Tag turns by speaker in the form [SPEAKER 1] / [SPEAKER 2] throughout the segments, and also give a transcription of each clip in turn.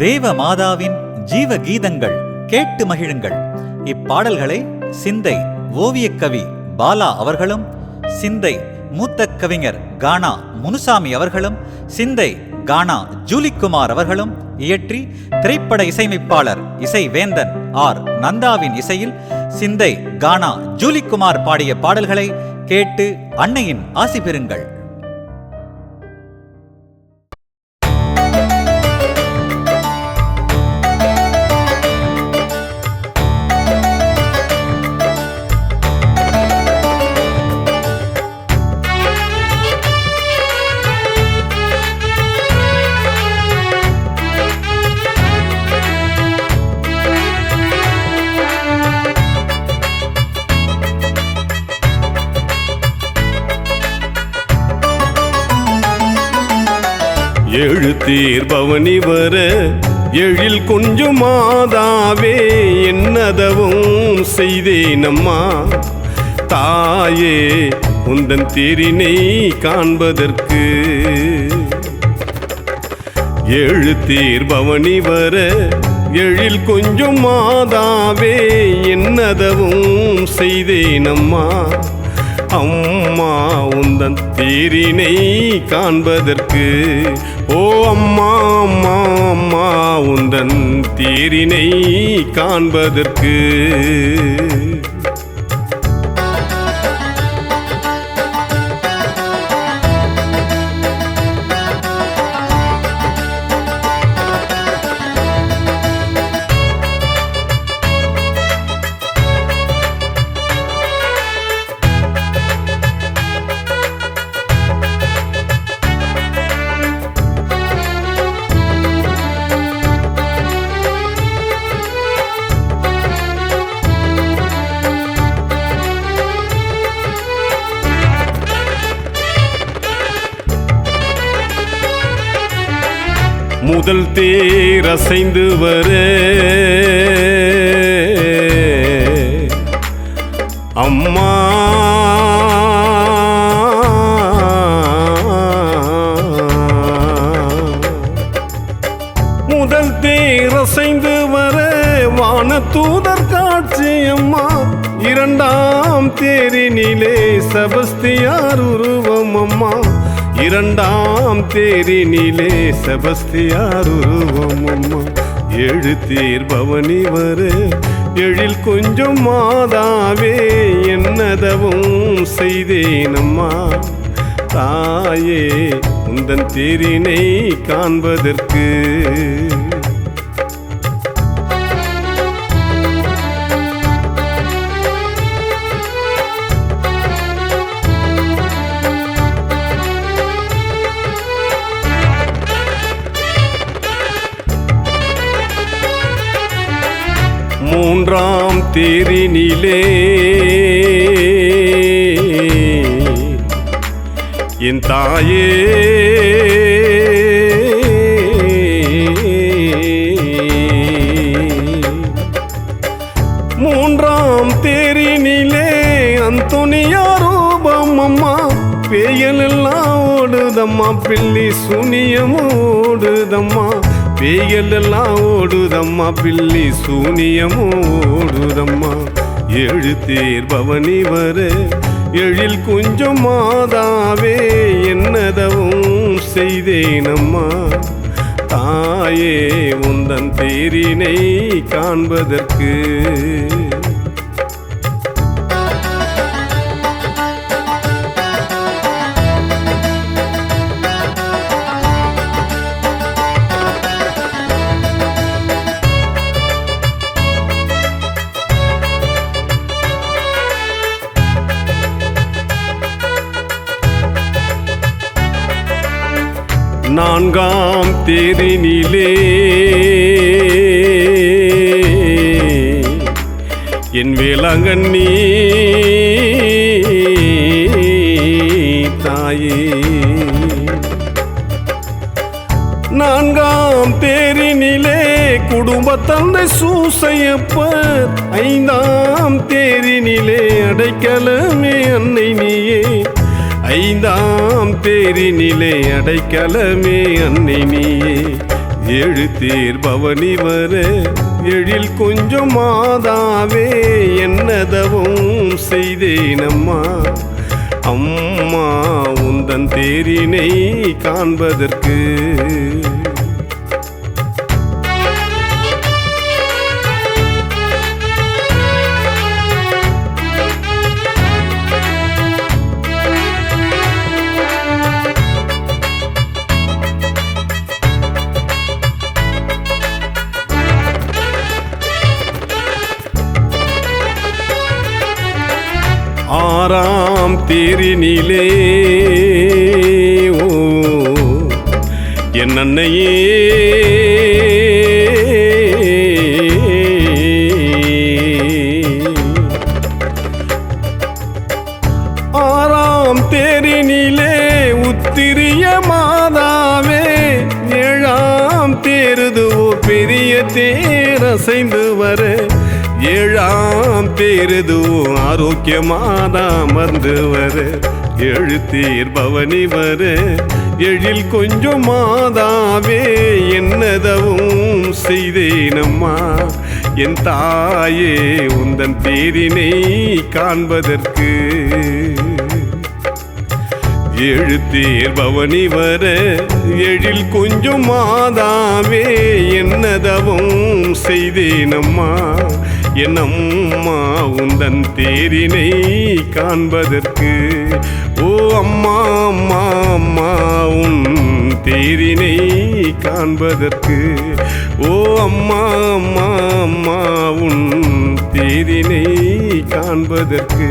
[SPEAKER 1] தேவ மாதாவின் ஜீவ கீதங்கள் கேட்டு மகிழுங்கள். இப்பாடல்களை சிந்தை ஓவியக்கவி பாலா அவர்களும் சிந்தை மூத்த கவிஞர் கானா முனுசாமி அவர்களும் சிந்தை கானா ஜூலிக்குமார் அவர்களும் இயற்றி திரைப்பட இசையமைப்பாளர் இசை வேந்தன் ஆர். நந்தாவின் இசையில் சிந்தை கானா ஜூலிக்குமார் பாடிய பாடல்களை கேட்டு அன்னையின் ஆசி பெறுங்கள்.
[SPEAKER 2] எழுத்தீர் பவனி வர எழில் கொஞ்சம் மாதாவே என்னதவும் செய்தேனம்மா தாயே உந்தன் தேரினை காண்பதற்கு. எழுத்தீர் பவனி வர எழில் கொஞ்சம் மாதாவே என்னதவும் செய்தேனம்மா அம்மா உந்தன் தேரினை காண்பதற்கு. ஓ அம்மா அம்மா அம்மா உந்தன் தேரினை காண்பதற்கு. முதல் தேர் அசைந்து வர. அம்மா. முதல் தேர் அசைந்து வர. தூதர் காட்சி அம்மா. இரண்டாம் தேரினிலே சபஸ்தியார் உருவம் அம்மா. இரண்டாம் தேரினிலே செபஸ்தியார் உருவம் அம்மா. ஏழு தேர் பவனி வரு எழில் கொஞ்சம் மாதாவே என்னதவும் செய்தேனம்மா தாயே உந்தன் தேரினை காண்பதற்கு மூன்றாம் தேரினிலே. என் தாயே. மூன்றாம் தேரினிலே அந்தோனியா ரூபம் அம்மா. பேயலெல்லாம் ஓடுதம்மா பில்லி சுனியம் ஓடுதம்மா. பேயலெல்லாம் ஓடுதம்மா பில்லி சூனியமும் ஓடுதம்மா. ஏழு தேர் பவனி வர எழில் கொஞ்சம் மாதாவே என்னதவும் செய்தேனம்மா. தாயே உந்தன் தேரினை காண்பதற்கு நான்காம் தேரினிலே என் வேளாங்கண்ணி தாயே. நான்காம் தேரினிலே குடும்ப தந்தை சூசையப்பர் ஐந்தாம் தேரினிலே அடைக்கலமே அன்னை நீயே. ஐந்தாம் தேரினிலே அடைக்கலமே அன்னை நீயே ஏழு தேர் பவனி வர எழில் கொஞ்சம் மாதாவே என்னதவும் செய்தேனம்மா. அம்மா உந்தன் தேரினை காண்பதற்கு ஆறாம் தேரினிலே. ஓ என் அன்னையே. ஆறாம் தேரினிலே உத்திரிய மாதாவே ஏழாம் தேருதுவோ பெரிய தேர் அசைந்து வர. ஏழாம் பேருதும் ஆரோக்கியமாதா அமர்ந்து வர எழுத்தீர் பவனி வர எழில் கொஞ்சம் மாதாவே என்னதவும் செய்தேனம்மா. என் தாயே உந்தன் தேரினை காண்பதற்கு. எழுத்தீர் பவனி வர எழில் கொஞ்சம் மாதாவே என்னதவும் செய்தேனம்மா. என்னம்மா உந்தன் தேரினை காண்பதற்கு? ஓ அம்மா அம்மா அம்மா உன் தேரினை காண்பதற்கு. ஓ அம்மா அம்மா அம்மா உன் தேரினை காண்பதற்கு.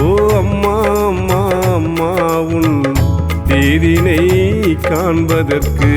[SPEAKER 2] ஓ அம்மா அம்மா அம்மா உன் தேரினை காண்பதற்கு.